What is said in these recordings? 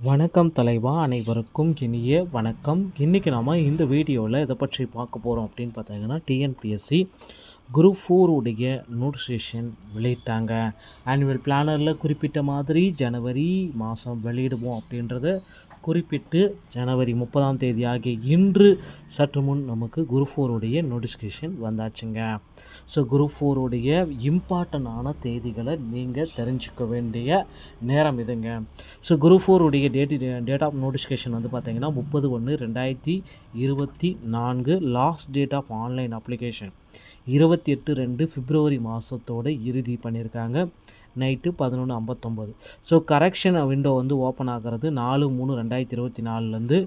வணக்கம் தலைவா அனைவருக்கும் இனிய வணக்கம். இன்றைக்கி நாம் இந்த வீடியோவில் இதை பற்றி பார்க்க போகிறோம் அப்படின்னு பார்த்தீங்கன்னா டிஎன்பிஎஸ்சி குரூப் ஃபோர் உடைய நோட்டிஃபிகேஷன் வெளியிட்டாங்க. ஆனுவல் பிளானரில் குறிப்பிட்ட மாதிரி ஜனவரி மாதம் வெளியிடுவோம் அப்படின்றத குறிப்பிட்டு ஜனவரி முப்பதாம் தேதி ஆகிய இன்று சற்று முன் நமக்கு குரூப் ஃபோருடைய நோட்டிஃபிகேஷன் வந்தாச்சுங்க. ஸோ குரூப் ஃபோருடைய இம்பார்ட்டண்டான தேதிகளை நீங்கள் தெரிஞ்சுக்க வேண்டிய நேரம் இதுங்க. ஸோ குரூப் ஃபோருடைய டேட் டேட் ஆஃப் நோட்டிஃபிகேஷன் வந்து பார்த்திங்கன்னா முப்பது ஒன்று ரெண்டாயிரத்தி இருபத்தி நான்கு last date of online application. இருபத்தி எட்டு ரெண்டு பிப்ரவரி மாதத்தோட இறுதி பண்ணியிருக்காங்க. நைட்டு பதினொன்று ஐம்பத்தொம்போது. ஸோ கரெக்ஷன் விண்டோ வந்து ஓப்பன் ஆகிறது நாலு மூணு ரெண்டாயிரத்தி இருபத்தி நாலுலேருந்து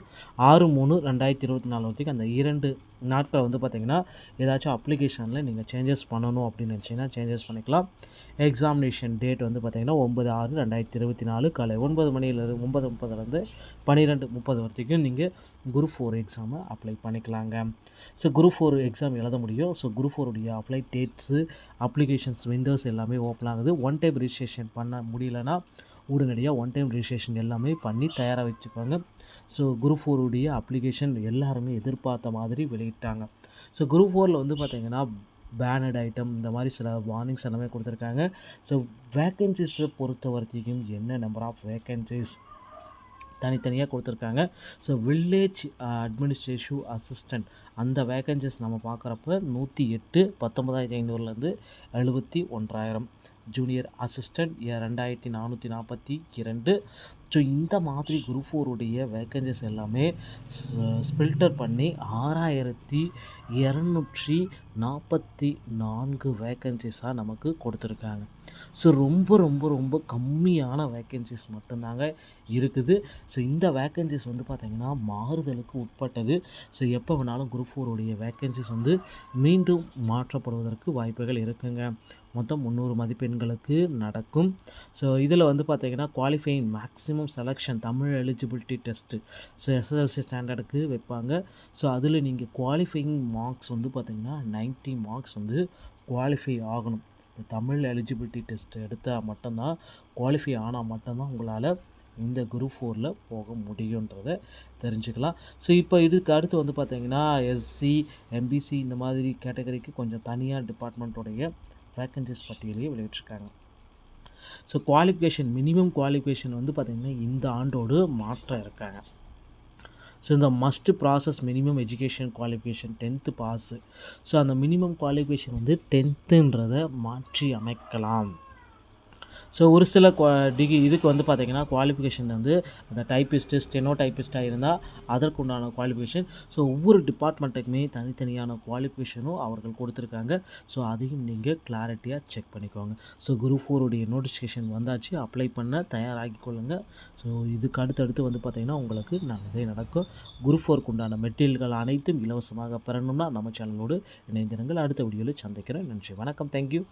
ஆறு மூணு ரெண்டாயிரத்தி இருபத்தி நாலு வரைக்கும் அந்த இரண்டு நாட்களை வந்து பார்த்திங்கன்னா ஏதாச்சும் அப்ளிகேஷனில் நீங்கள் சேஞ்சஸ் பண்ணணும் அப்படின்னு நினச்சிங்கன்னா சேஞ்சஸ் பண்ணிக்கலாம். எக்ஸாமினேஷன் டேட் வந்து பார்த்திங்கன்னா ஒம்பது ஆறு ரெண்டாயிரத்தி இருபத்தி நாலு காலை ஒன்பது மணிலேருந்து ஒன்பது முப்பதுலேருந்து பன்னிரெண்டு முப்பது வரைக்கும் நீங்கள் குரூப் ஃபோர் எக்ஸாமை அப்ளை பண்ணிக்கலாங்க. ஸோ குரூப் ஃபோர் எக்ஸாம் எழுத முடியும். ஸோ குரூப் ஃபோருடைய அப்ளை டேட்ஸு அப்ளிகேஷன்ஸ் விண்டோஸ் எல்லாமே ஓப்பன் ஆகுது. ஒன் டைம் ரிஜிஸ்ட்ரேஷன் பண்ண முடியலன்னா உடனடியாக ஒன் டைம் ரிஜிஸ்ட்ரேஷன் எல்லாமே பண்ணி தயாராக வச்சுப்பாங்க ஸோ குரூப் ஃபோருடைய அப்ளிகேஷன் எல்லாருமே எதிர்பார்த்த மாதிரி வெளியிட்டாங்க. ஸோ குரூப் ஃபோரில் வந்து பார்த்திங்கன்னா பேனட் ஐட்டம் இந்த மாதிரி சில வார்னிங்ஸ் எல்லாமே கொடுத்துருக்காங்க. ஸோ வேக்கன்சிஸை பொறுத்த வரைக்கும் என்ன நம்பர் ஆஃப் வேக்கன்சிஸ் தனித்தனியாக கொடுத்துருக்காங்க. ஸோ வில்லேஜ் அட்மினிஸ்ட்ரேட்டிவ் அசிஸ்டண்ட் அந்த வேக்கன்சிஸ் நம்ம பார்க்குறப்ப நூற்றி எட்டு பத்தொம்பதாயிரத்தி ஐநூறுலேருந்து எழுபத்தி ஒன்றாயிரம். ஜூனியர் அசிஸ்டண்ட் ரெண்டாயிரத்தி நானூற்றி நாற்பத்தி இரண்டு ஸோ இந்த மாதிரி குரூப் ஃபோருடைய வேக்கன்சிஸ் எல்லாமே ஸ்பில்டர் பண்ணி ஆறாயிரத்தி இரநூற்றி நாற்பத்தி நான்கு வேக்கன்சிஸாக நமக்கு கொடுத்துருக்காங்க. ஸோ ரொம்ப ரொம்ப ரொம்ப கம்மியான வேக்கன்சிஸ் மட்டும்தாங்க இருக்குது. ஸோ இந்த வேக்கன்சிஸ் வந்து பார்த்திங்கன்னா மாறுதலுக்கு உட்பட்டது. ஸோ எப்போ வேணாலும் குரூப் ஃபோருடைய வேக்கன்சிஸ் வந்து மீண்டும் மாற்றப்படுவதற்கு வாய்ப்புகள் இருக்குங்க. மொத்தம் முந்நூறு மதிப்பெண்களுக்கு நடக்கும். ஸோ இதில் வந்து பார்த்திங்கன்னா qualifying maximum selection Tamil eligibility test so SSLC ஸ்டாண்டர்டுக்கு வைப்பாங்க. ஸோ அதில் நீங்கள் குவாலிஃபைங் மார்க்ஸ் வந்து பார்த்திங்கன்னா நைன்ட்டி மார்க்ஸ் வந்து குவாலிஃபை ஆகணும். இப்போ தமிழ் எலிஜிபிலிட்டி டெஸ்ட் எடுத்தால் மட்டும்தான் குவாலிஃபை ஆனால் மட்டும்தான் உங்களால் இந்த குரூப் ஃபோரில் போக முடியுன்றதை தெரிஞ்சுக்கலாம். ஸோ இப்போ இதுக்கு அடுத்து வந்து பார்த்திங்கன்னா எஸ்சி எம்பிசி இந்த மாதிரி கேட்டகரிக்கு கொஞ்சம் தனியாக டிபார்ட்மெண்ட்டுடைய வேக்கன்சிஸ் பட்டியலையே வெளியிட்டிருக்காங்க. ஸோ குவாலிஃபிகேஷன் மினிமம் குவாலிஃபிகேஷன் வந்து பார்த்திங்கன்னா இந்த ஆண்டோடு மாற்றம் இருக்காங்க. ஸோ இந்த must process minimum education qualification tenth pass so அந்த மினிமம் குவாலிஃபிகேஷன் வந்து டென்த்துன்றதை மாற்றி அமைக்கலாம். ஸோ ஒரு சில டிகிரி இதுக்கு வந்து பார்த்திங்கன்னா குவாலிஃபிகேஷன் வந்து அந்த டைப்பிஸ்ட்டு ஸ்டெனோ டைப்பிஸ்ட்டாக இருந்தால் அதற்குண்டான குவாலிஃபிகேஷன் ஸோ ஒவ்வொரு டிபார்ட்மெண்ட்டுக்குமே தனித்தனியான குவாலிஃபிகேஷனும் அவர்கள் கொடுத்துருக்காங்க. ஸோ அதையும் நீங்கள் கிளாரிட்டியாக செக் பண்ணிக்கோங்க. ஸோ குரூப் ஃபோருடைய நோட்டிஃபிகேஷன் வந்தாச்சு அப்ளை பண்ண தயாராகி கொள்ளுங்கள் ஸோ இதுக்கு அடுத்தடுத்து வந்து பார்த்திங்கன்னா உங்களுக்கு நல்லதே நடக்கும். குரூப் ஃபோருக்கு உண்டான மெட்டீரியல்கள் அனைத்தும் இலவசமாக பெறணும்னா நம்ம சேனலோடு இணைந்திருங்கள். அடுத்த வீடியோவில் சந்திக்கிறேன். நன்றி வணக்கம். தேங்க்யூ